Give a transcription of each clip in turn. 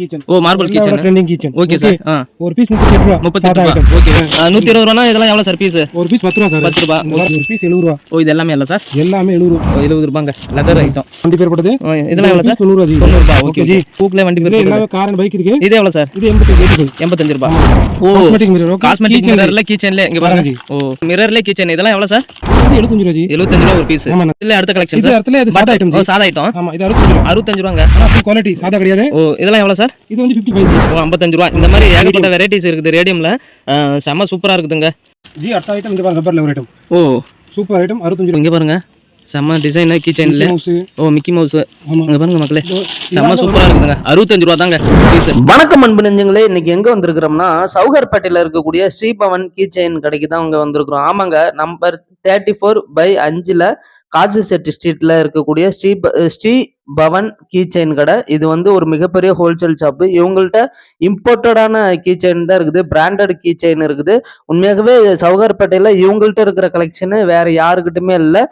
Kitchen ஓ marble keychain trending keychain okay sir ஒரு piece முப்பத்தி எட்டு ரூபா. முப்பத்தெட்டு சாதா ரூபா. ஐட்டம் ஓகே நூற்றி இருபது ரூபானா இதெல்லாம் எவ்வளோ சார் பீஸ் ஒரு பீஸ் பத்து ரூபா சார் பத்து ரூபா. இந்த மாதிரி ஒரு பீஸ் எழுபது ரூபா. ஓ இது எல்லாமே இல்லை சார் எல்லாமே எழுபது ரூபா. ஓ எழுபது ரூபாங்க. லெதர் ஐட்டம் வண்டி பேர் இதெல்லாம் எவ்வளோ சார் ஓகே ஜி. வண்டி பேர் எல்லாமே கார் பைக் இருக்கு. இது எவ்வளோ சார் இது எண்பத்தஞ்சு எயிட்டி எண்பத்தஞ்சு ரூபா. ஓ. காஸ்மெட்டிக் மிரர் காஸ்மெட்டிக் மிரர்ல கீச்சன்ல இங்க பாருங்க. ஜி. ஓ மிரர்ல கீச்சன் இதெல்லாம் எவ்வளவு சார் இது எழுபத்தஞ்சு ரூபா ஜி. எழுபத்தஞ்சு ரூபா ஒரு பீஸ் இல்ல அடுத்த கலெக்ஷன் இது சார் இது சாதா ஐட்டம் சாதா ஐட்டம் ஆமா இது அறுபத்தஞ்சு ரூபா. அறுபத்தஞ்சு ரூபாங்க. ஆனால் குவாலிட்டி சாதா கிடையாது. ஓ இதெல்லாம் எவ்வளவு சார் இது வந்து ஃபிஃப்டி ஃபைவ் ஓ ஐம்பத்தஞ்சு ரூபா. இந்த மாதிரி ஏகப்பட்ட வெரைட்டிஸ் இருக்குது ரேடியம்ல செம்ம சூப்பரா இருக்குதுங்க. ஜி அட்டா ஐட்டம் இந்த பாருங்க ஒரு ஐட்டம் ஓ. சூப்பர் ஐட்டம் அறுபத்தஞ்சு ரூபா. இங்க பாருங்க. செம்ம டிசைன் கீச்சன்ல ஓ மிக்கி மவுஸ் ஆமா. இங்க பாருங்க மக்களே. செம்ம சூப்பரா இருக்குதுங்க. அறுபத்தஞ்சு ரூபா தாங்க. வணக்கம் அன்பு நெஞ்சங்களே. இன்னைக்கு எங்க வந்திருக்கிறோம்னா சௌகர்பேட்டையில இருக்கக்கூடிய ஸ்ரீபவன் கீ செயின் கடைக்கு தான் அங்க வந்திருக்கிறோம். ஆமாங்க நம்பர் தேர்ட்டி ஃபோர் பை அஞ்சுல காசி செட்டி ஸ்ட்ரீட்ல இருக்கக்கூடிய ஸ்ரீ ப- ஸ்ரீ பவன் கீ செயின் கடை. இது வந்து ஒரு மிகப்பெரிய ஹோல்சேல் ஷாப்பு இவங்கள்ட்ட இம்போர்ட்டடான கீ செயின் தான் இருக்குது. பிராண்டட் கீ செயின் இருக்குது. உண்மையாகவே சவுகர்பேட்டையில் இவங்கள்ட்ட இருக்கிற கலெக்ஷனு வேற யாருக்கிட்டுமே இல்லை.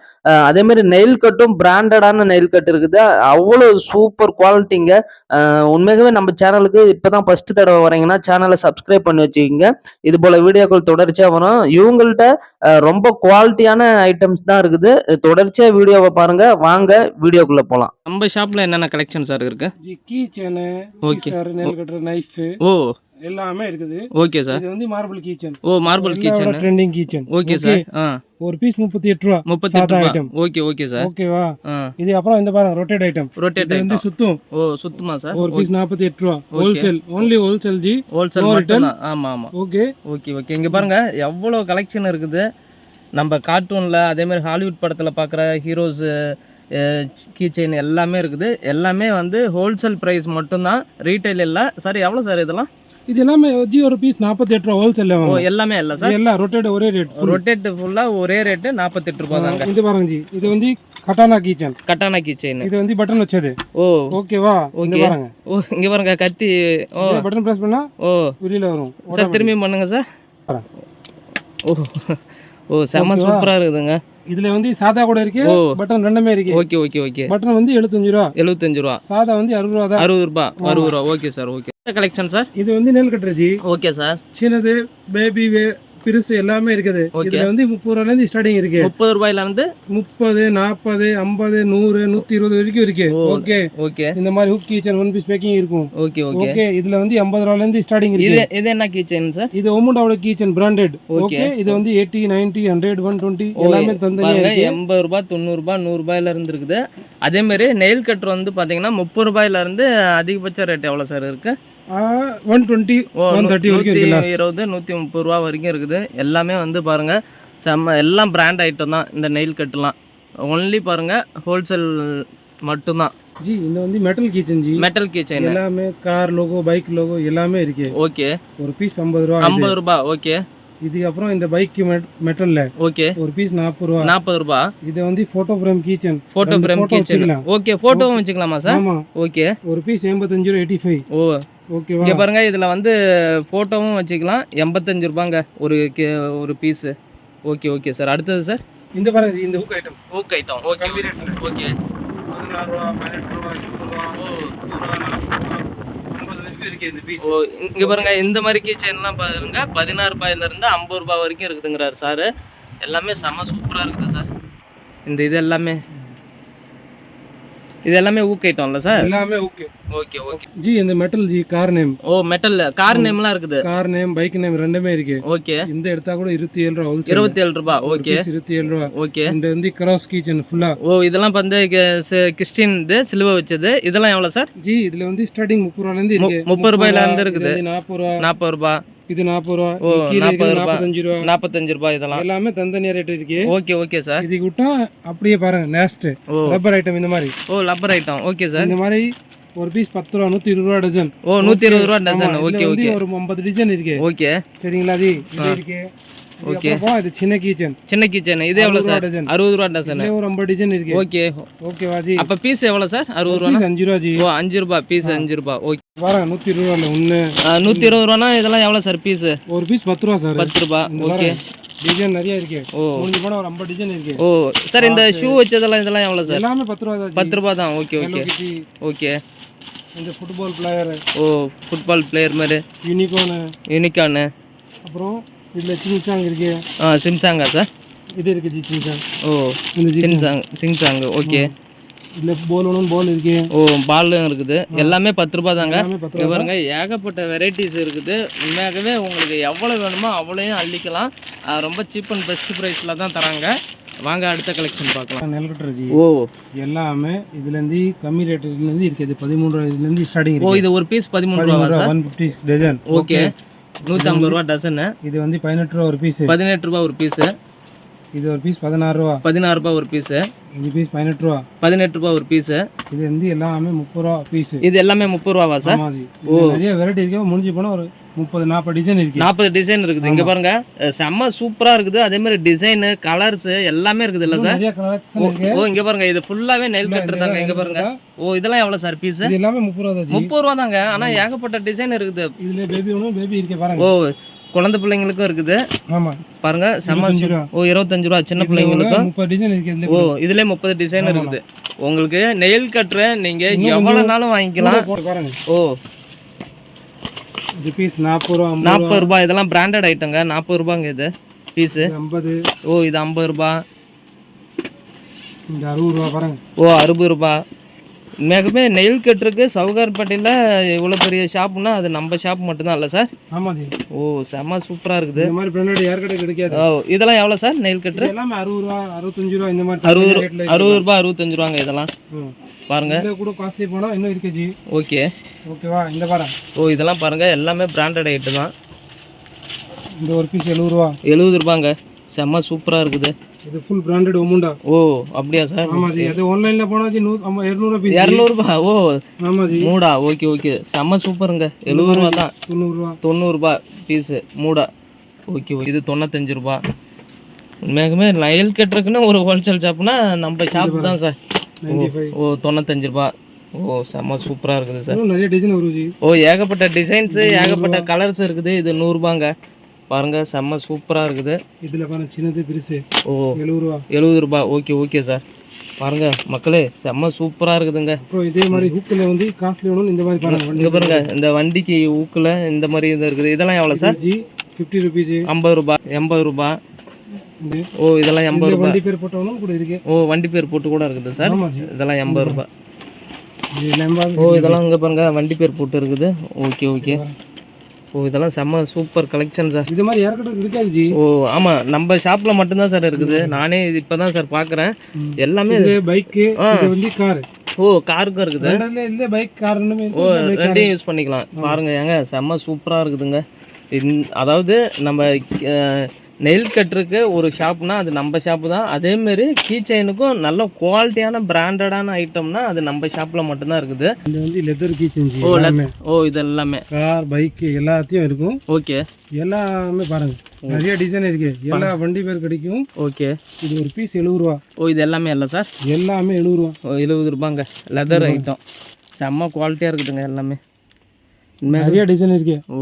அதேமாரி நெயில் கட்டும் பிராண்டடான நெயில் கட் இருக்குது. அவ்வளோ சூப்பர் குவாலிட்டிங்க உண்மையாகவே நம்ம சேனலுக்கு இப்போ தான் ஃபஸ்ட்டு தடவை வரீங்கன்னா சேனலை சப்ஸ்கிரைப் பண்ணி வச்சுக்கோங்க. இது போல் வீடியோக்கள் தொடர்ச்சியாக வரும். இவங்கள்ட்ட ரொம்ப குவாலிட்டியான ஐட்டம்ஸ் தான் இருக்குது. தொடர்ச்சியாக வீடியோவை பாருங்கள் வாங்க வீடியோக்குள்ளே போகலாம் நம்ம ஷாப்ல என்னென்ன கலெக்ஷன் சார் இருக்கு? Keychain Okay. Scissor nail cutter knife ஓ. எல்லாமே இருக்குது. ஓகே சார் இது வந்து மார்பிள் கீச்சன் ஓ marble keychain trending keychain okay sir ஆ. ஒரு பீஸ் முப்பத்தி எட்டு ரூபா. முப்பத்தி எட்டு ஐட்டம் ஓகே ஓகே சார் ஓகேவா இது அப்புறம் இந்த பாருங்க ரொட்டேட் ஐட்டம் ரொட்டேட் இது வந்து சுத்தும். ஓ சுத்தமா சார் ஒரு பீஸ் நாற்பத்தி எட்டு ரூபா. Wholesale only wholesale ji wholesale தான் ஆமா ஆமா. ஓகே ஓகே ஓகே இங்கே பாருங்க எவ்வளோ கலெக்ஷன் இருக்குது. நம்ம கார்ட்டூனில் அதேமாதிரி ஹாலிவுட் படத்தில் பார்க்குற ஹீரோஸு கீ செயின் எல்லாமே இருக்குது. எல்லாமே வந்து ஹோல்சேல் ப்ரைஸ் மட்டும்தான். ரீட்டைல் இல்லை. சார் எவ்வளோ சார் இதெல்லாம்? இது எல்லாமே ஜி ஒரு பீஸ் நாற்பத்தி எட்டு ரூபா ஹோல்சேல் எல்லாமே இல்லை சார்? எல்லாம் ரொட்டேட் ஒரே ரேட் ரொட்டேட் ஃபுல்லாக ஒரே ரேட்டு நாற்பத்தெட்டு ரூபா தாங்க. இது பாருங்க ஜி. இது வந்து கட்டானா கீச்சன் கட்டானா கீ செயின். இது வந்து பட்டன் வச்சது. ஓ. ஓகேவா இங்க Okay. பாருங்க. ஓ இங்கே பாருங்க கத்தி. ஓ. பட்டன் பிரஸ் பண்ணா ஓ. வெளியில வரும். சார் திரும்பி பண்ணுங்க சார். ஓ. ஓ செம்ம? சூப்பராக இருக்குதுங்க. இதுல வந்து சாதா கூட இருக்கு பட்டன் ரெண்டுமே இருக்கு. Okay okay okay. பட்டன் வந்து எழுபத்தஞ்சு ரூபா. எழுபத்தஞ்சு ரூபா. சாதா வந்து அறுபது ரூபா தான். அறுபது ரூபா அறுபது ரூபா. Okay sir okay. Collection sir இது வந்து nail cutter ji. Okay sir சின்னது பேபி பெருசு எல்லாமே இருக்குது. இதுல வந்து முப்பது ரூபால இருந்து ஸ்டார்டிங் இருக்கு. முப்பது ரூபாயில இருந்து முப்பது நாற்பது ஐம்பது நூறு நூத்தி இருபது வரைக்கும் இருக்கு. ஓகே ஓகே இந்த மாதிரி hook keychain one piece packing இருக்கும். ஓகே ஓகே ஓகே இதுல வந்து எண்பது ரூபால இருந்து ஸ்டார்டிங் இருக்கு. இது என்ன கீச்சைன் சார் இது ஒமுண்டாவோட கீச்சன் பிராண்டட். ஓகே இது வந்து eighty ninety hundred one twenty எல்லாமே தந்தனியா இருக்கு. எண்பது ரூபாய் தொண்ணூறு ரூபாய் நூறு ரூபாயில இருந்து இருக்குது. அதே மாதிரி நெயில் கட்டர் வந்து பாத்தீங்கன்னா முப்பது ரூபாயில இருந்து அதிகபட்ச ரேட் எவ்வளவு சார் இருக்கு? ஒன் டுவெண்ட்டி ஒன் தேர்ட்டி வரைக்கும். இருபது நூத்தி முப்பது ரூபா வரைக்கும் இருக்குது. எல்லாமே வந்து பாருங்க செம்ம எல்லாம் பிராண்ட் ஐட்டம் தான் இந்த நெயில் கட்டுலாம் ஒன்லி பாருங்க ஹோல்சேல் மட்டும்தான். ஜி இந்த வந்து metal keychain ji. Metal keychain எல்லாமே கார் லோகோ பைக் லோகோ எல்லாமே இருக்கு. ஓகே. ஒரு பீஸ் ஐம்பது ரூபா. ஐம்பது ரூபாய் ஓகே. இதுக்கு அப்புறம் இந்த பைக் மெட்டல்ல ஓகே. ஒரு பீஸ் நாற்பது ரூபா. நாற்பது ரூபாய் இது வந்து photo frame keychain photo frame keychain. Okay போட்டோவும் வச்சுக்கலாமா சார் ஆமா. ஓகே. ஒரு பீஸ் எண்பத்தஞ்சு ரூபா எயிட்டி ஃபைவ் ஓ. இங்க பாருங்க இதுல வந்து போட்டோவும் வச்சுக்கலாம். எண்பத்தஞ்சு ரூபாங்க ஒரு கே- ஒரு பீஸ் ஓகே ஓகே சார். அடுத்தது சார்? இந்த பாருங்க இந்த hook item okay. Item okay okay. பதினாறு ரூபா பதினெட்டு ரூபா இருபது ரூபா. இங்க பாருங்க இந்த மாதிரி பாருங்க. பதினாறு ரூபாயில இருந்து ஐம்பது ரூபாய் வரைக்கும் இருக்குதுங்கிறாரு சார். எல்லாமே செம சூப்பரா இருக்குது சார். இந்த இது எல்லாமே. இது எல்லாமே ஊக் ஐட்டம்ல சார்? எல்லாமே ஓகே ஓகே ஓகே. ஜி இந்த மெட்டல் ஜி கார் நேம் ஓ மெட்டல் கார் நேம்லாம் இருக்குது. கார் நேம் பைக் நேம் ரெண்டுமே இருக்கு. ஓகே. இந்த எடுத்தா கூட இருபத்தி ஏழு ரூபா இருபத்தி ஏழு ரூபாய் ஓகே. இருபத்தி ஏழு ரூபா. ஓகே. இந்த வந்து கிராஸ் கீச்சன் ஃபுல்லா ஓ இதெல்லாம் வந்து கிறிஸ்டின் இது சிலுவை வச்சது. இதெல்லாம் எவ்வளோ சார்? ஜி இதுல வந்து ஸ்டார்டிங் முப்பது ரூபால இருந்து முப்பது ரூபாயில இருந்து இருக்குது. நாற்பது ரூபா. நாற்பது ரூபாய் இது நாற்பது ரூபா நாற்பது ரூபா. நாற்பத்தஞ்சு ரூபா. நாற்பத்தஞ்சு ரூபாய் இதெல்லாம். எல்லாமே தந்தனியா ரேட் இருக்கு. Okay okay sir. இதுக்கு விட்டா அப்படியே பாருங்க நேஸ்ட் ரப்பர் ஐட்டம் இந்த மாதிரி. ஓ லப்பர் ஐட்டம் ஓகே சார். இந்த மாதிரி ஒரு பீஸ் பத்து ரூபா நூத்தி இருபது ரூபா டசன் ஓ நூற்றி இருபது ரூபா டசன் ஓகே ஓகே. ஒரு ஐம்பது டிசைன் இருக்கு. ஓகே. சரிங்களா அது? இது இருக்கு. ஓகே. இது சின்ன கீச்சன் சின்ன கிச்சன் இது எவ்வளோ சார்? டசன் அறுபது ரூபா டசன் இதுல ஒரு ஐம்பது டிசைன் இருக்கு. ஓகே. ஓகேவா ஜி அப்போ பீஸ் எவ்வளோ சார்? அறுபது ரூபா பீஸ் அஞ்சு ரூபா ஜி ஓ அஞ்சு ரூபா. பீஸ் அஞ்சு ரூபா. ஓகே. பாருங்க நூத்தி இருபது ரூபா ஒண்ணு. நூற்றி இருபது ரூபானா இதெல்லாம் எவ்வளோ சார் பீஸு ஒரு பீஸ் பத்து ரூபா சார். பத்து ரூபா ஓகே டிசைன் நிறைய இருக்கு. ஓ. முடிஞ்சு போனா ஒரு ஐம்பது டிசைன் இருக்கு. ஓ சார் இந்த ஷூ வச்சதெல்லாம் இதெல்லாம் எவ்வளோ சார்? எல்லாமே பத்து ரூபா தான் பத்து ரூபா தான் ஓகே ஓகே. ஓகே இந்த ஃபுட்பால் பிளேயர் ஓ ஃபுட்பால் பிளேயர் மாதிரி. யூனிகார்னு யூனிகானு அப்புறம் இதில் சின்சாங் இருக்கு. ஆ சிம்சாங்கா சார்? இது இருக்கு ஜி சின்சாங் ஓ சின்சாங் சிங்சாங் ஓகே இதில் பால் ஒன்று பால் இருக்கு. ஓ பாலும் இருக்குது. எல்லாமே பத்து ரூபாய் தாங்க. பாருங்க ஏகப்பட்ட வெரைட்டிஸ் இருக்குது. உண்மையாகவே உங்களுக்கு எவ்வளோ வேணுமோ அவ்வளோயும் அள்ளிக்கலாம். ரொம்ப சீப் அண்ட் பெஸ்ட் ப்ரைஸில் தான் தராங்க. வாங்க அடுத்த கலெக்ஷன் பார்க்கலாம். Nail cutter ji. ஓ. எல்லாமே இதுலேருந்து கம்மி ரேட்லேருந்து இருக்குது. பதிமூணு ரூபாயிலேருந்து ஸ்டார்டிங் ஓ இது ஒரு பீஸ் பதிமூணு sir? One fifty dozen okay. நூற்றி ஐம்பது ரூபா டசனு இது வந்து பதினெட்டு ரூபா ஒரு பீஸ் பதினெட்டு ரூபா ஒரு பீஸு இது ஒரு பீஸ் பதினாறு ரூபா. பதினாறு ரூபா ஒரு பீஸு இது பீஸ் பதினெட்டு ரூபா. பதினெட்டு ரூபா ஒரு பீஸு இது வந்து எல்லாமே முப்பது ரூபா பீஸ் இது எல்லாமே முப்பது ரூபாவா சார்? ஆமா ஜி. இதுல நிறைய வெரைட்டி இருக்கு. முடிஞ்சு போனா ஒரு முப்பது நாற்பது டிசைன் இருக்கு. நாற்பது டிசைன் இருக்குது. இங்க பாருங்க. செம்ம சூப்பரா இருக்குது. அதே மாதிரி டிசைனு கலர்ஸ் எல்லாமே இருக்குது இல்ல சார்? நிறைய கலெக்ஷன் இருக்கு. ஓ இங்க பாருங்க. இது ஃபுல்லாவே நெல் கட்டுறதாங்க இங்க பாருங்க. ஓ இதெல்லாம் எவ்வளவு சார் பீஸ் இது எல்லாமே முப்பது ரூபா தான் முப்பது ரூபா தாங்க. ஆனா ஏகப்பட்ட டிசைன் இருக்குது. இதுல பேபி ஒன்று பேபி இருக்கு பாருங்க. ஓ குழந்தை பிள்ளைங்களுக்கும் இருக்குது. ஆமா. பாருங்க செம்ம ரூபா. ஓ இருபத்தஞ்சு ரூபா சின்ன பிள்ளைங்களுக்கும். டிசைன் ஓ இதுல முப்பது டிசைன் இருக்குது. உங்களுக்கு நெயில் கட்டுற நீங்க எவ்வளவு நாளும் வாங்கிக்கலாம்? ஓ. பீஸ் நாற்பது ரூபா நாற்பது ரூபாய் இதெல்லாம் பிராண்டட் ஐட்டங்க நாற்பது ரூபாங்க இது பீஸு ரூபா ஐம்பது. ஓ இது ஐம்பது ரூபாய் இந்த அறுபது ரூபா பாருங்க. ஓ அறுபது ரூபாய் உண்மையாகவே நெயில் கட்டுருக்கு சவுகார்பேட்டையில் இவ்வளோ பெரிய ஷாப்புனா அது நம்ம ஷாப் மட்டும்தான் இல்லை சார்? ஆமா ஜி ஓ செம்ம சூப்பராக இருக்குது. இந்த மாதிரி பிராண்டட் கிடைக்காது. ஓ இதெல்லாம் எவ்வளோ சார் நெயில் கட்டுரு இது எல்லாமே அறுபது ரூபா அறுபத்தஞ்சு ரூபா இந்த மாதிரி அறுபது அறுபது ரூபாய் அறுபத்தஞ்சு ரூபாங்க இதெல்லாம். பாருங்க. கூட காஸ்ட்லி போனா இன்னும் இருக்கு ஜி. ஓகே. ஓகேவா இந்த பாருங்க ஓ இதெல்லாம் பாருங்க எல்லாமே பிராண்டட் ஐட்டு தான். இந்த ஒரு பீஸ் எழுபது ரூபா. எழுபது ரூபாங்க. செம்ம சூப்பராக இருக்குது. இது ஃபுல் பிராண்டட் ஒமுண்டா ஓ அப்படியா சார்? ஆமா ஜி. அது ஆன்லைன்ல போனா ஜி நூ ஆமா இரநூறு பீஸ் இரநூறுபா? ஓ. ஆமா ஜி. மூடா? Okay okay. செம்ம சூப்பருங்க. எழுபது ரூபா தான். தொண்ணூறுரூவா தொண்ணூறுபா பீஸு மூடா? Okay okay. இது தொண்ணூத்தஞ்சு ரூபா உண்மையாகவே நயல் கட்டுறதுக்குன்னு ஒரு ஹோல்சேல் ஷாப்னா நம்ம ஷாப் தான் சார். ஓ தொண்ணூத்தஞ்சு ரூபா ஓ செம்ம சூப்பராக இருக்குது சார். நிறைய டிசைன் வரும் ஜி. ஓ ஏகப்பட்ட டிசைன்ஸு ஏகப்பட்ட கலர்ஸ் இருக்குது. இது நூறுரூபாங்க பாருங்க செம்ம சூப்பராக இருக்குது. இதுல பாருங்க சின்னது பெருசு. ஓ எழுபது ரூபா. எழுபது ரூபா. Okay okay sir. பாருங்க மக்களே செம்ம சூப்பராக இருக்குதுங்க. அப்புறம் இதே மாதிரி ஹூக்கில் வந்து காஸ்ட்லி ஒன்று இந்த மாதிரி பாருங்க இங்கே பாருங்க இந்த வண்டிக்கு ஊக்கில் இந்த மாதிரி இது இருக்குது. இதெல்லாம் எவ்வளோ சார்? ஜி ஃபிஃப்டி ருபீஸ் ஐம்பது ரூபா எண்பது ரூபா. ஓ இதெல்லாம் எண்பது ரூபா. வண்டி பேர் போட்டவனும் கூட இருக்கு. ஓ வண்டி பேர் போட்டு கூட இருக்குது சார். இதெல்லாம் எண்பது லெம்பா ஓ இதெல்லாம் இங்கே பாருங்க வண்டி பேர் போட்டு இருக்குது. Okay okay. ஓ இதெல்லாம் செம்ம சூப்பர் கலெக்ஷன் சார் இது மாதிரி யாருக்கிட்ட இருக்காது ஜி. ஓ ஆமாம் நம்ம ஷாப்பில் மட்டும்தான் சார் இருக்குது. நானே இப்போ தான் சார் பார்க்குறேன். எல்லாமே பைக்கு வந்து கார் ஓ காருக்கும் இருக்குது. இல்ல பைக் கார் ஓ ரெண்டையும் யூஸ் பண்ணிக்கலாம். பாருங்க ஏங்க செம்ம சூப்பராக இருக்குதுங்க. அதாவது நம்ம நெயில் கட்டுறதுக்கு ஒரு ஷாப்னா அது நம்ம ஷாப்பு தான். அதேமாரி கீ செயினுக்கும் நல்ல குவாலிட்டியான பிராண்டடான ஐட்டம்னா அது நம்ம ஷாப்பில் மட்டும்தான் இருக்குது. இது வந்து லெதர் கீச்சன் ஜி ஓ எல்லாமே. ஓ இது எல்லாமே கார் பைக் எல்லாத்தையும் இருக்கும். ஓகே எல்லாமே பாருங்க. நிறைய டிசைன் இருக்கு. எல்லா வண்டி பேர் கிடைக்கும். ஓகே இது ஒரு பீஸ் எழுபது ரூபா. ஓ இது எல்லாமே இல்லை சார் எல்லாமே எழுபது ரூபா. ஓ எழுபது ரூபாங்க. லெதர் ஐட்டம் செம்ம குவாலிட்டியாக இருக்குதுங்க எல்லாமே. நிறைய டிசைன் இருக்கு. ஓ.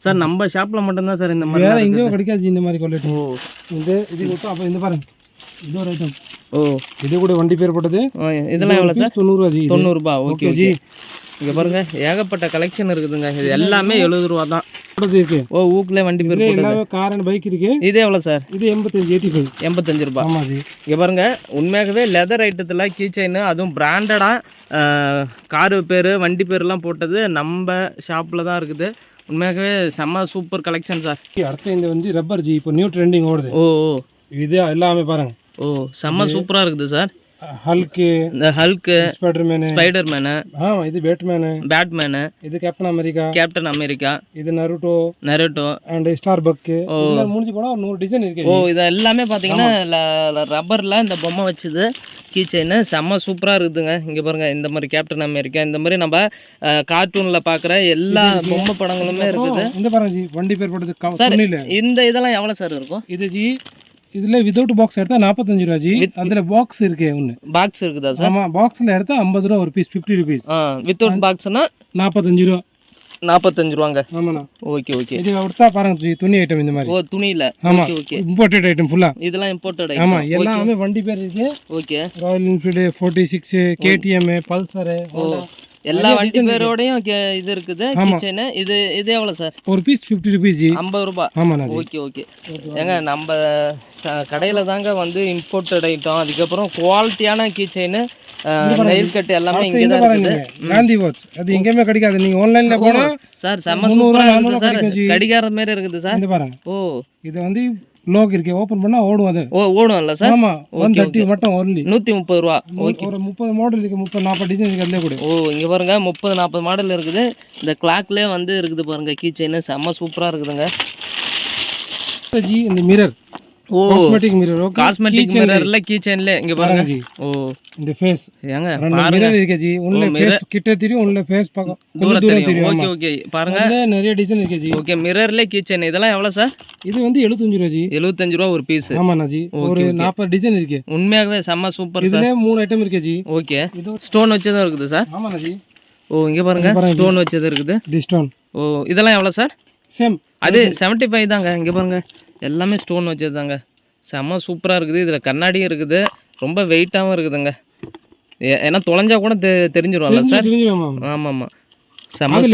சார் நம்ம ஷாப்பில் மட்டும்தான் சார் இந்த மாதிரி வேற எங்கேயும் கிடைக்காது இந்த மாதிரி குவாலிட்டி ஓ. இந்த இது கொடுத்தா அப்போ இந்த பாருங்க. இது ஒரு ஐட்டம் ஓ. இது கூட வண்டி பேர் போட்டது. இதெல்லாம் எவ்வளோ சார்? தொண்ணூறுவா ஜி இது. தொண்ணூறுபா ஓகே ஜி. இங்கே பாருங்க ஏகப்பட்ட கலெக்ஷன் இருக்குதுங்க. இது எல்லாமே எழுபது ரூபா தான். இருக்கு. ஓ ஊக்கில் வண்டி பேர் எல்லாமே கார் அண்ட் பைக் இருக்கு. இது எவ்வளோ சார்? இது எண்பத்தஞ்சு எயிட்டி ஃபைவ் எண்பத்தஞ்சு ரூபா. ஆமா ஜி. இங்கே பாருங்க உண்மையாகவே லெதர் ஐட்டத்தில் கீ செயின் அதுவும் பிராண்டடாக காரு பேர் வண்டி பேர்லாம் போட்டது நம்ம ஷாப்பில் தான் இருக்குது. உண்மையாகவே செம்ம சூப்பர் கலெக்ஷன் சார் அடுத்து இந்த வந்து ரப்பர் ஜி இப்போ நியூ ட்ரெண்டிங் ஓடுது. ஓ ஓ. இது எல்லாமே பாருங்க. ஓ செம்ம சூப்பராக இருக்குது சார் ஹல்க்கு இந்த ஹல்க்கு ஸ்பைடர்மேனு ஸ்பைடர் மேனு ஆமா இது பேட்மேனு பேட்மேனு இது கேப்டன் அமெரிக்கா கேப்டன் அமெரிக்கா இது நருட்டோ நெரட்டோ அண்ட் ஸ்டார் இதெல்லாம் முடிஞ்சு ஒரு நூறு டிசைன் இருக்கு. ஓ இது எல்லாமே பார்த்தீங்கன்னா ரப்பரில் இந்த பொம்மை வச்சது. கீ செயின் செம்ம சூப்பராக இருக்குதுங்க. இங்கே பாருங்க இந்த மாதிரி கேப்டன் அமெரிக்கா இந்த மாதிரி நம்ம கார்ட்டூனில் பார்க்குற எல்லா பொம்மை படங்களுமே இருக்குது. இந்த பாருங்க ஜி வண்டி பேர் போட்டது சார் இந்த இதெல்லாம் எவ்வளோ சார் இருக்கும்? இது ஜி இதுல வித்தவுட் பாக்ஸ் எடுத்தா நாற்பத்தஞ்சு ரூபா ஜி. அதுல பாக்ஸ் இருக்கு ஒன்று பாக்ஸ் இருக்குதா சார் ஆமா பாக்ஸ்ல எடுத்தா ஐம்பது ரூபா ஒரு பீஸ் ஃபிஃப்டி ருபீஸ் வித்தவுட் பாக்ஸ்னா நாற்பத்தஞ்சு ரூபா. நாற்பத்தஞ்சு ரூபாங்க. ஆமாண்ணா. ஓகே ஓகே. இது எடுத்தா பாருங்க துணி ஐட்டம் இந்த மாதிரி. ஓ துணியில். ஆமா ஓகே இம்போர்ட்டட் ஐட்டம் ஃபுல்லா இதெல்லாம் இம்போர்ட்டட் ஆமா எல்லாமே வண்டி பேர் இருக்கு. Okay. Royal Enfield forty six KTM Pulsar எல்லா வண்டி. பேரோடையும் இது இருக்குது. கிச்சனு இது இது எவ்வளோ சார்? ஒரு பீஸ் ஃபிஃப்டி ருபீஸ் ஐம்பது ரூபாய் ஆமாண்ணா ஓகே ஓகே. ஏங்க நம்ம கடையில் தாங்க வந்து இம்போர்ட்டட் ஐட்டம் அதுக்கப்புறம் குவாலிட்டியான கீ செயின் நெயில் கட்டு எல்லாமே இங்கே தான் இருக்குது காந்தி வாட்ச் அது எங்கேயுமே கிடைக்காது. நீங்க ஆன்லைன்ல போனா சார் செம்ம சூப்பராக இருக்குது சார். கடிகார மாதிரி இருக்குது சார். ஓ. இது வந்து லோக் இருக்கு ஓபன் பண்ணா ஓடும் அது. ஓ ஓடும்ல சார்? ஆமா ஒன் Okay, தேர்ட்டி மட்டும் ஒன்லி நூற்றி முப்பது ரூபா. ஓகே. ஒரு முப்பது மாடல் இருக்கு முப்பது நாற்பது டிசைன் இருக்கு அதுல கூட. ஓ இங்கே பாருங்க முப்பது நாற்பது மாடல் இருக்குது. இந்த கிளாக்லேயே வந்து இருக்குது பாருங்க கீ செயின் செம்ம சூப்பராக இருக்குதுங்க. ஜி இந்த மிரர் ஓ. காஸ்மெட்டிக் மிரர் ஓகே காஸ்மெட்டிக் மிரர்ல கீ செயின்ல இங்க பாருங்க. ஜி ஓ. இந்த ஃபேஸ் ஏங்க ரெண்டு பாருங்க. மிரர் இருக்கு ஜி உள்ள. ஃபேஸ் கிட்ட தெரியும் உள்ள ஃபேஸ் பக்கம். கொஞ்சம் தூரம் தூரம் தெரியும். தெரியும்? Okay okay. பாருங்க. நிறைய டிசைன் இருக்கு ஜி ஓகே மிரர்ல கீ செயின் இதெல்லாம் எவ்வளவு சார் இது வந்து எழுபத்தஞ்சு ரூபா ஜி எழுபத்தஞ்சு ரூபா ஒரு பீஸ் ஆமாண்ணா ஜி ஒரு டிசைன் இருக்கு. உண்மையாகவே செம்ம சூப்பர் சார் இதுல மூணு ஐட்டம் இருக்கு ஜி ஓகே ஸ்டோன் வச்சதும் இருக்குது சார் ஆமாண்ணா ஜி ஓ இங்க பாருங்க. ஸ்டோன் வச்சது இருக்குது. டிஸ்டோன் ஓ இதெல்லாம் எவ்வளவு சார் சேம் அது செவன்ட்டி ஃபைவ் தாங்க இங்க பாருங்க. எல்லாமே ஸ்டோன் வச்சது தாங்க செம்ம சூப்பரா இருக்குது. இதுல கண்ணாடியும் இருக்குது. ரொம்ப வெயிட்டாகவும் இருக்குதுங்க. ஏ- ஏன்னா தொலைஞ்சா கூட தெ- தெரிஞ்சிரும்ல சார் தெரிஞ்சிடும் ஆமா ஆமா செம்ம அது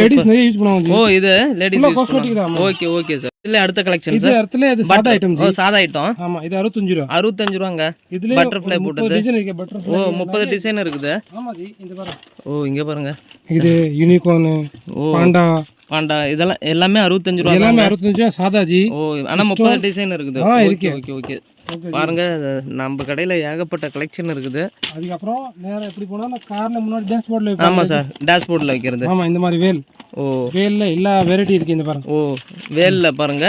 லேடிஸ் நிறைய யூஸ் பண்ணுவாங்க ஓ இது லேடிஸ் காஸ்மெட்டிக் தான். ஓகே ஓகே சார் இல்ல அடுத்த கலெக்ஷன் சார் இது சாதா ஐட்டம் ஓ சாதா ஐட்டம் ஆமா இது அறுபத்தஞ்சு ரூபா. அறுபத்தஞ்சு ரூபாங்க. இதுல முப்பது போட்டது. டிசைன் இருக்கு ஓ பட்டர்ஃப்ளை முப்பது டிசைன் இருக்குது. ஆமா ஜி இந்த பாருங்க. ஓ இங்க பாருங்க. இது யூனிகார்ன் ஓ. பாண்டா. பாண்டா இதெல்லாம் எல்லாமே அறுபத்தஞ்சு ரூபா எல்லாமே தாங்க. அறுபத்தஞ்சு ரூபா சாதா ஜி. ஓ ஆனா முப்பது டிசைன் இருக்குது. ஓகே. ஓகே ஓகே ஓகே பாருங்க நம்ம கடையில ஏகப்பட்ட கலெக்ஷன் இருக்குது. அதுக்கப்புறம் நேரா எப்படி போனா கார்ல முன்னாடி டேஷ் போர்ட்ல ஆமா சார் டேஷ்போர்ட்ல வைக்கிறது. ஆமா இந்த மாதிரி வேல். ஓ. வேல்ல எல்லா வெரைட்டி இருக்கு இந்த பாருங்க. ஓ வேல்ல பாருங்க.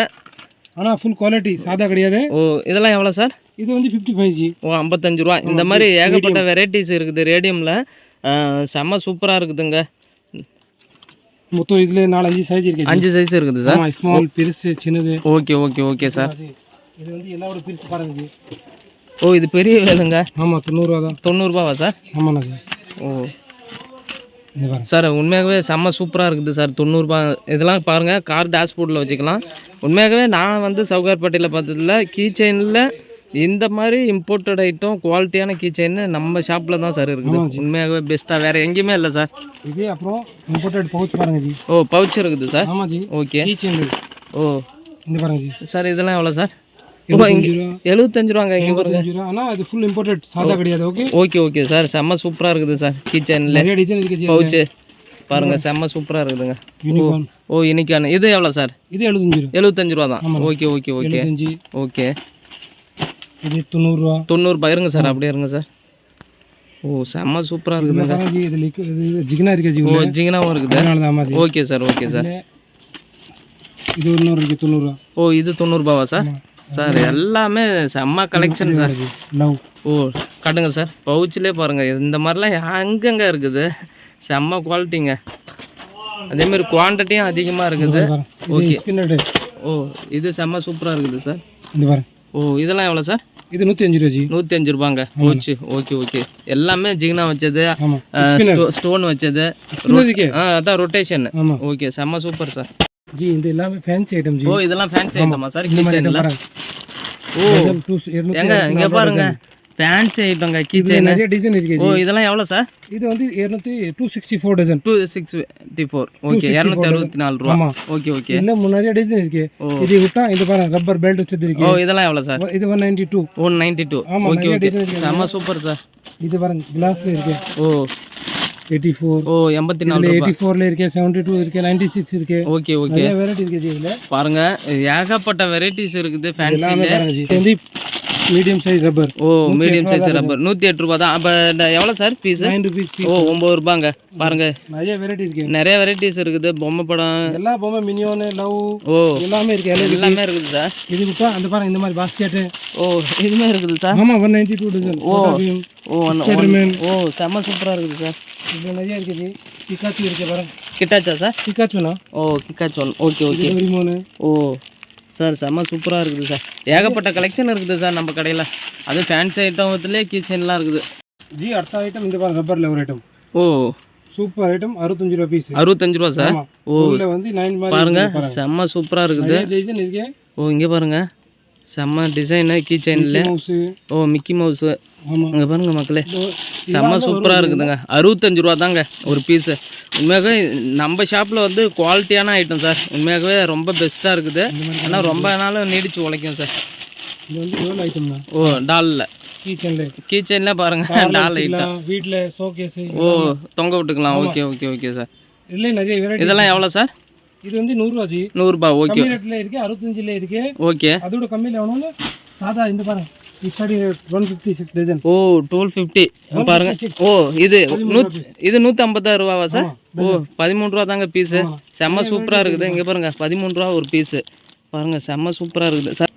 ஆனா ஃபுல் குவாலிட்டி சாதா கிடையாது. ஓ இதெல்லாம் எவ்வளோ சார்? இது வந்து 55 ஃபைவ் ஜி ஓ ஐம்பத்தஞ்சு ரூபா இந்த மாதிரி ஏகப்பட்ட வெரைட்டிஸ் இருக்குது ரேடியமில் செம்ம சூப்பராக இருக்குதுங்க. மொத்தம் இதுல நாலஞ்சு சைஸ் இருக்கு. ஜி. அஞ்சு சைஸ் இருக்குது சார். ஸ்மால் பெருசு சின்னது. Okay okay okay sir. இது வந்து எல்லாரோட பெருசு பாருங்க ஓ இது பெரிய வேலுங்க ஆமா தொண்ணூறுவா தான். தொண்ணூறுபாவா சார் ஆமாண்ணா ஜி. ஓ. சார் உண்மையாகவே செம்ம சூப்பராக இருக்குது சார் தொண்ணூறுபா. இதெல்லாம் பாருங்கள் கார் டேஷ்போர்டில் வச்சுக்கலாம். உண்மையாகவே நான் வந்து சவுகார்பேட்டையில் பார்த்ததுல கீ செயினில் இந்த மாதிரி இம்போர்ட்டட் ஐட்டம் குவாலிட்டியான கீ செயின் நம்ம ஷாப்பில் தான் சார் இருக்குது. ஆமாம். உண்மையாகவே பெஸ்ட்டாக வேறு எங்கேயுமே இல்லை சார். இது அப்புறம் இம்போர்ட்டட் பவுச் பாருங்க ஜி. ஓ பவுச் இருக்குது சார்? ஜி. ஓகே ஓ. இந்த பாருங்க ஜி. சார் இதெல்லாம் எவ்வளோ சார்? எழுபத்தஞ்சு ரூபாங்க இங்கே பாருங்க. எண்பத்தஞ்சு ரூபா. ஆனா இது ஃபுல் இம்போர்ட்டட் சாதா கிடையாது ஓகே ஓகே ஓகே சார் செம்ம சூப்பராக இருக்குது சார் கிச்சனில் நிறைய டிசைன் இருக்கு பவுச்சு பாருங்க செம்ம சூப்பராக இருக்குதுங்க. ஓ இன்னைக்கான இது எவ்வளோ சார் இது எழுபத்தஞ்சு ரூபா. எழுபத்தஞ்சு ரூபா தான். ஓகே ஓகே ஓகே ஓகே இது தொண்ணூறுரூவா தொண்ணூறுபா இருங்க சார் அப்படியே இருங்க சார் ஓ செம்ம சூப்பராக இருக்குதுங்க. இது ஜிகினா இருக்கு ஓ உள்ள. ஜிங்கனாவும் இருக்குது ஓகே சார் ஓகே சார் இது இன்னொரு இருக்கு தொண்ணூறுரூவா ஓ இது தொண்ணூறுபாவா சார் சார் எல்லாமே செம்ம கலெக்ஷன் சார். ஓ காட்டுங்க சார். பவுச்சிலே பாருங்க. இந்த மாதிரிலாம் அங்கங்க இருக்குது? செம்ம குவாலிட்டிங்க அதே மாதிரி குவான்டிட்டியும் அதிகமாக இருக்குது. ஸ்பின்னட் ஓ இது செம்ம சூப்பராக இருக்குது சார். இந்த பாருங்க. ஓ இதெல்லாம் எவ்வளோ சார்? இது நூற்றி அஞ்சு ரூபா ஜி. நூற்றி அஞ்சு ரூபாங்க. போச்சு. ஓகே ஓகே எல்லாமே ஜிக்னா வச்சது. ஸ்டோன் வச்சது. ஆ அதான் ரொட்டேஷன் ஓகே செம்ம சூப்பர் சார். ஜி இந்த எல்லாமே ஃபேன்சி ஐட்டம் ஜி. ஓ இதெல்லாம் ஃபேன்சி ஐட்டமா சார்? கிச்சனில் ஓ. எங்க இங்க பாருங்க. ஃபேன்சி ஐட்டங்க கிச்சன் நிறைய டிசைன் இருக்கு ஓ இதெல்லாம் எவ்வளோ சார்? இது வந்து இருநூத்தி two sixty four dozen two six fifty four okay இரநூத்தி அறுபத்தி நாலு ரூபா. ஓகே ஓகே இல்ல நிறைய டிசைன் இருக்கு. ஓ. இது விட்டா இது பாருங்க ரப்பர் பெல்ட் வச்சது ஓ இருக்கு இதெல்லாம் எவ்வளோ சார்? இது one ninety two one ninety two okay okay. செம்ம சூப்பர் சார். இது பாருங்க கிளாஸ்ல இருக்கு. ஓ. எயிட்டி ஃபோர் ஓ எண்பத்தி நாலு எயிட்டி ஃபோர்ல இருக்கு செவன்டி டூ இருக்கு நைன்டி சிக்ஸ் இருக்கு. Okay okay. வெரைட்டி இருக்கு இதுல. பாருங்க ஏகப்பட்ட வெரைட்டிஸ் இருக்குது இது வந்து மீடியம் சைஸ் ரப்பர் ஓ மீடியம் சைஸ் ரப்பர் நூற்றி எட்டு ரூபா தான். அப்போ எவ்வளோ சார் பீஸு நைன் ருபீஸ் ஓ ஒம்பது ரூபாங்க. பாருங்க. நிறைய வெரைட்டி இருக்கு. நிறைய வெரைட்டிஸ் இருக்குது. பொம்மை படம். எல்லா பொம்மை மினியோன் லவ் ஓ. எல்லாமே இருக்கு. எல்லாம் இருக்கு. எல்லாமே இருக்குது சார் இது விட்டா அந்த பாருங்க இந்த மாதிரி பாஸ்கெட் ஓ இதுமே இருக்குது சார் ஆமா ஒன் நைன்டி டூ டஜன் ஓ ஓ. ஓ செம்ம சூப்பராக இருக்குது சார் இது நிறைய இருக்குது. ஜி பிகாச்சு இருக்கு பாருங்க. கிட்டாச்சா சார் பிகாச்சுனா ஓ கிக்காச் ஒன் ஓகே ஓகே ஓ. சார் செம்ம சூப்பராக இருக்குது சார். ஏகப்பட்ட கலெக்ஷன் இருக்குது சார் நம்ம கடையில். அது ஃபேன்சி ஐட்டத்துலேயே கிச்சன்லாம் இருக்குது. ஜி அடுத்த ஐட்டம் இந்த பாருங்க ரப்பர்ல ஒரு ஐட்டம் ஓ. சூப்பர் ஐட்டம் அறுபத்தஞ்சு ரூபா பீஸ் அறுபத்தஞ்சு ரூபா சார்? ஓ. வந்து நைன் பாருங்க செம்ம சூப்பராக இருக்குது. ஓ இங்கே பாருங்க. செம்ம டிசைனு கீ செயினில் ஓ மிக்கி மவுஸு இங்கே பாருங்க மக்களே. செம்ம சூப்பராக இருக்குதுங்க. அறுபத்தஞ்சு ரூபா தாங்க ஒரு பீஸு உண்மையாகவே நம்ம ஷாப்பில் வந்து குவாலிட்டியான ஐட்டம் சார் உண்மையாகவே ரொம்ப பெஸ்ட்டாக இருக்குது. ஆனால் ரொம்ப நாள் நீடிச்சு உழைக்கும் சார் ஓ டாலில் கீச்சனில் கீ செயினில் பாருங்க. டால் ஐட்டம் வீட்டில் ஷோகேஸு ஓ தொங்க விட்டுக்கலாம். ஓகே ஓகே ஓகே சார் இதெல்லாம் எவ்வளோ சார் இது வந்து நூறுரூவாஜி. நூறுரூபா ஓகே. ரேட்டில் இருக்கு அறுபத்தஞ்சில் இருக்கு. ஓகே. அதோட கம்மியில் வேணும்னா சாதா இந்த பாருங்க. ஓ டுவெல் ஃபிஃப்டி பாருங்க. ஓ இது நூத் இது நூற்றி ஐம்பத்தாறு ரூபாவா சார்? ஓ பதிமூணு ரூபா தாங்க பீஸு. செம்ம சூப்பராக இருக்குது. இங்கே பாருங்க பதிமூணு ரூபா ஒரு பீஸு பாருங்க செம்ம சூப்பராக இருக்குது சார்.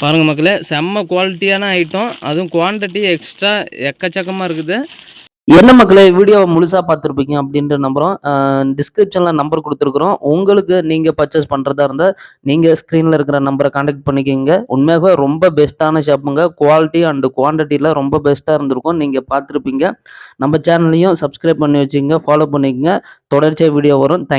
பாருங்க மக்களே செம்ம குவாலிட்டியான ஐட்டம் அதுவும் குவான்டிட்டி எக்ஸ்ட்ரா எக்கச்சக்கமாக இருக்குது. என்ன மக்களே வீடியோவை முழுசாக பார்த்துருப்பீங்க அப்படின்ற நம்புகிறோம் டிஸ்கிரிப்ஷனில் நம்பர் கொடுத்துருக்குறோம். உங்களுக்கு நீங்கள் பர்ச்சேஸ் பண்ணுறதா இருந்தால் நீங்கள் ஸ்க்ரீனில் இருக்கிற நம்பரை காண்டாக்ட் பண்ணிக்கோங்க. உண்மையாக ரொம்ப பெஸ்ட்டான ஷாப்புங்க குவாலிட்டி அண்டு குவான்டிட்டியில் ரொம்ப பெஸ்ட்டாக இருந்திருக்கும். நீங்கள் பார்த்துருப்பீங்க. நம்ம சேனல்லையும் சப்ஸ்கிரைப் பண்ணி வச்சுங்க ஃபாலோ பண்ணிக்கங்க. தொடர்ச்சியாக வீடியோ வரும். தேங்க்